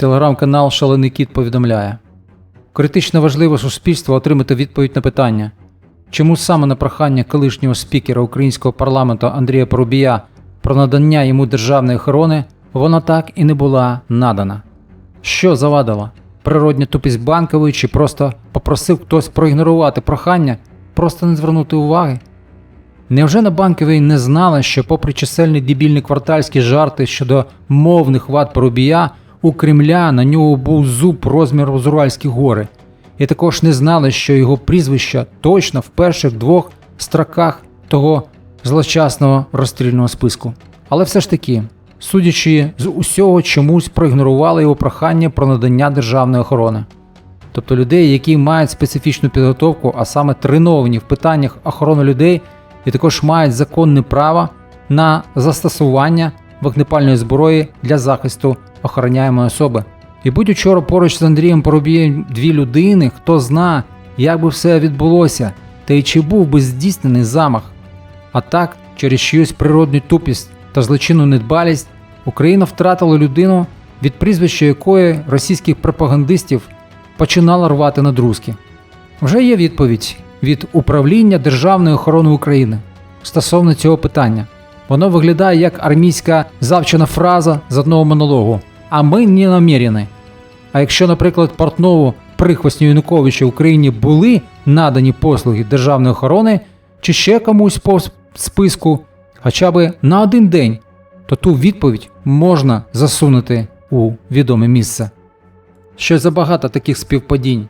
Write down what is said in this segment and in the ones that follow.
Телеграм-канал Шалений Кіт повідомляє: критично важливо суспільство отримати відповідь на питання, чому саме на прохання колишнього спікера українського парламенту Андрія Порубія про надання йому державної охорони вона так і не була надана. Що завадило? Природня тупість банкової чи просто попросив хтось проігнорувати прохання, просто не звернути уваги? Невже на банковій не знали, що, попри чисельні дебільні квартальські жарти щодо мовних вад Порубія, у Кремля на нього був зуб розміру з Уральські гори, і також не знали, що його прізвище точно в перших двох строках того злочасного розстрільного списку. Але все ж таки, судячи з усього, чомусь проігнорували його прохання про надання державної охорони. Тобто людей, які мають специфічну підготовку, а саме треновані в питаннях охорони людей, і також мають законне право на застосування вогнепальної зброї для захисту охороняємої особи. І будь учора поруч з Андрієм Поробієм дві людини, хто зна, як би все відбулося, та й чи був би здійснений замах. А так, через чиюсь природну тупість та злочинну недбалість, Україна втратила людину, від прізвища якої російських пропагандистів починала рвати на друзки. Вже є відповідь від управління Державної охорони України стосовно цього питання. Воно виглядає як армійська завчена фраза з одного монологу. А ми не намірені. А якщо, наприклад, Портнову прихвостню Януковича в Україні були надані послуги державної охорони чи ще комусь по списку, хоча б на один день, то ту відповідь можна засунути у відоме місце. Ще забагато таких співпадінь.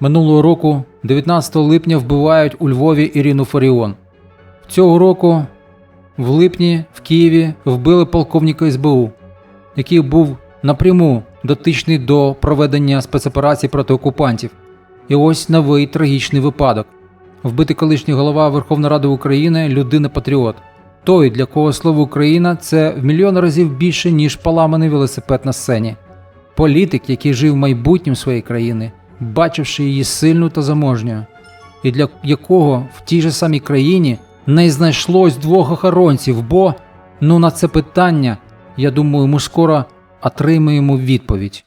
Минулого року, 19 липня, вбивають у Львові Ірину Фаріон. Цього року, в липні, в Києві вбили полковника СБУ, який був напряму дотичний до проведення спецоперацій проти окупантів. І ось новий трагічний випадок. Вбитий колишній голова Верховної Ради України людина-патріот. Той, для кого слово Україна це в мільйон разів більше, ніж поламаний велосипед на сцені. Політик, який жив майбутнім своєї країни, бачивши її сильну та заможньою, і для якого в тій же самій країні не знайшлось двох охоронців, бо ну на це питання, я думаю, ми скоро отримаємо відповідь.